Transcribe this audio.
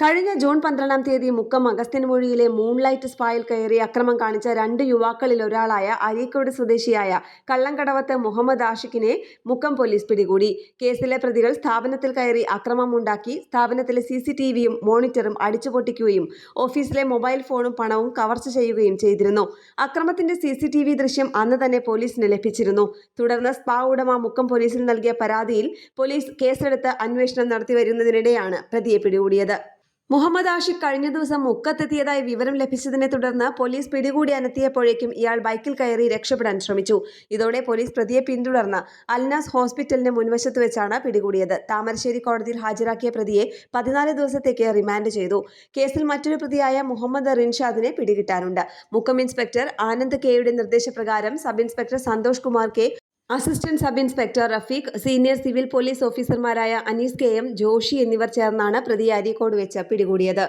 കഴിഞ്ഞ ജൂൺ പന്ത്രണ്ടാം തീയതി മുക്കം അഗസ്ത്യൻമൊഴിയിലെ മൂൺലൈറ്റ് സ്പായിൽ കയറി അക്രമം കാണിച്ച രണ്ട് യുവാക്കളിൽ ഒരാളായ അരീക്കോട് സ്വദേശിയായ കള്ളങ്കടവത്ത് മുഹമ്മദ് ആഷിഖിനെ മുക്കം പോലീസ് പിടികൂടി. കേസിലെ പ്രതികൾ സ്ഥാപനത്തിൽ കയറി അക്രമമുണ്ടാക്കി സ്ഥാപനത്തിലെ സി സി ടി വിയും മോണിറ്ററും അടിച്ചുപൊട്ടിക്കുകയും ഓഫീസിലെ മൊബൈൽ ഫോണും പണവും കവർച്ച ചെയ്യുകയും ചെയ്തിരുന്നു. അക്രമത്തിന്റെ സി സി ടി വി ദൃശ്യം അന്ന് തന്നെ പോലീസിന് ലഭിച്ചിരുന്നു. തുടർന്ന് സ്പാ ഉടമ മുക്കം പോലീസിൽ നൽകിയ പരാതിയിൽ പോലീസ് കേസെടുത്ത് അന്വേഷണം നടത്തി വരുന്നതിനിടെയാണ് പ്രതിയെ പിടികൂടിയത്. മുഹമ്മദ് ആഷിഖ് കഴിഞ്ഞ ദിവസം മുക്കത്തെത്തിയതായി വിവരം ലഭിച്ചതിനെ തുടർന്ന് പോലീസ് പിടികൂടി അനത്തിയപ്പോഴേക്കും ഇയാൾ ബൈക്കിൽ കയറി രക്ഷപ്പെടാൻ ശ്രമിച്ചു. ഇതോടെ പോലീസ് പ്രതിയെ പിന്തുടർന്ന് അൽനാസ് ഹോസ്പിറ്റലിന് മുൻവശത്ത് വെച്ചാണ് പിടികൂടിയത്. താമരശ്ശേരി കോടതിയിൽ ഹാജരാക്കിയ പ്രതിയെ പതിനാല് ദിവസത്തേക്ക് റിമാൻഡ് ചെയ്തു. കേസിൽ മറ്റൊരു പ്രതിയായ മുഹമ്മദ് റിൻഷാദിനെ പിടികിട്ടാനുണ്ട്. മുക്കം ഇൻസ്പെക്ടർ ആനന്ദ് കെയുടെ നിർദ്ദേശപ്രകാരം sub inspector Santhosh Kumar K assistant sub inspector Rafeeq senior civil police ഓഫീസർമാരായ അനീസ് കെ എം ജോഷി എന്നിവർ ചേർന്നാണ് പ്രതി അരീക്കോട് വെച്ച് പിടികൂടിയത്.